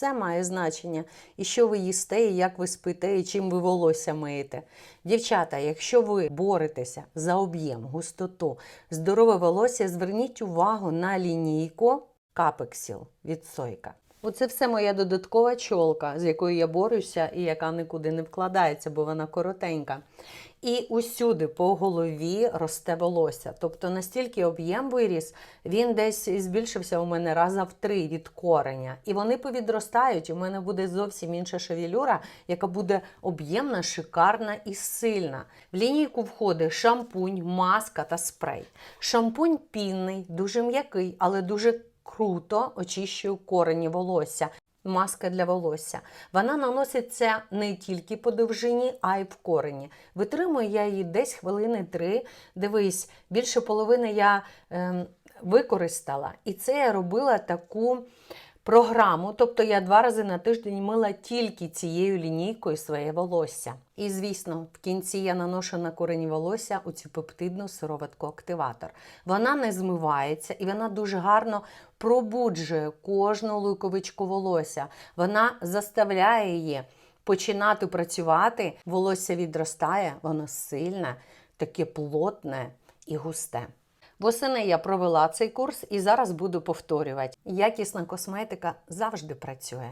все має значення. І що ви їсте, і як ви спите, і чим ви волосся миєте. Дівчата, якщо ви боретеся за об'єм, густоту, здорове волосся, зверніть увагу на лінійку капексіл від сойка. Оце все моя додаткова чолка, з якою я борюся і яка нікуди не вкладається, бо вона коротенька. І усюди по голові росте волосся. Тобто настільки об'єм виріс, він десь збільшився у мене раза в три від кореня. І вони повідростають. У мене буде зовсім інша шевелюра, яка буде об'ємна, шикарна і сильна. В лінійку входить шампунь, маска та спрей. Шампунь пінний, дуже м'який, але дуже круто очищує корені волосся. Маска для волосся. Вона наноситься не тільки по довжині, а й в корені. Витримую я її десь хвилини три. Дивись, більше половини я е, використала. І це я робила таку програму. Тобто я два рази на тиждень мила тільки цією лінійкою своє волосся. І, звісно, в кінці я наношу на корені волосся у цю пептидну сироватку активатор. Вона не змивається і вона дуже гарно пробуджує кожну луковичку волосся. Вона заставляє її починати працювати. Волосся відростає, воно сильне, таке плотне і густе. Восени я провела цей курс і зараз буду повторювати. Якісна косметика завжди працює.